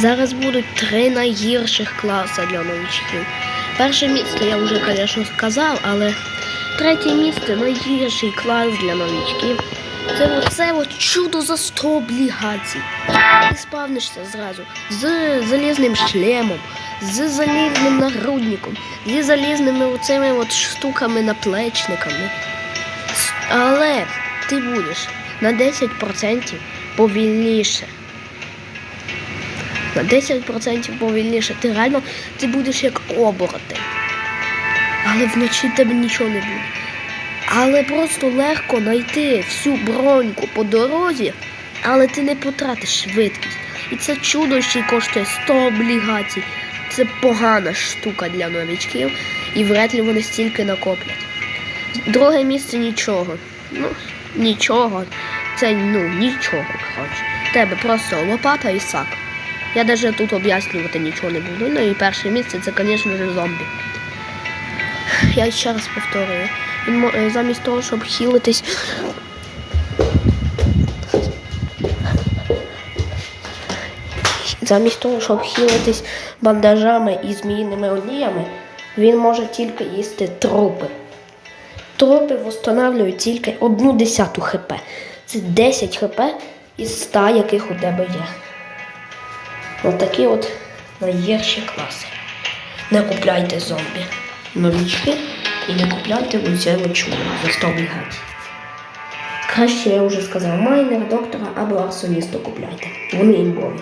Зараз будуть три найгірших класи для новичків. Перше місце я вже, звісно, сказав, але третє місце найгірший клас для новичків. Це оце от чудо за 100 облігацій. Ти спавнишся зразу з залізним шлемом, з залізним нагрудником, зі залізними оцими от штуками наплечниками. Але ти будеш на 10% повільніше. На 10% повільніше. Ти реально ти будеш як оборотень. Але вночі тебе нічого не буде. Але просто легко знайти всю броньку по дорозі, але ти не потратиш швидкість. І це чудо й коштує 100 облігацій. Це погана штука для новичків, і вряд ли вони стільки накоплять. Друге місце нічого. Ну, нічого. Це ну нічого, коротше. Тебе просто лопата і сак. Я навіть тут об'яснювати нічого не буду. Ну і перше місце це, звісно ж, зомбі. Я ще раз повторюю. Він е, замість того, щоб хілитись. Замість того, щоб хілитись бандажами і зміїними оліями, він може тільки їсти трупи. Трупи встановлюють тільки одну десяту хп. Це 10 хп із 100, яких у тебе є. Отакі от найгірші класи. Не купляйте зомбі новічки і не купляйте оце от чудо за 100 бігать. Краще я вже сказав майнер, доктора або арсоністу купляйте. Вони імбові.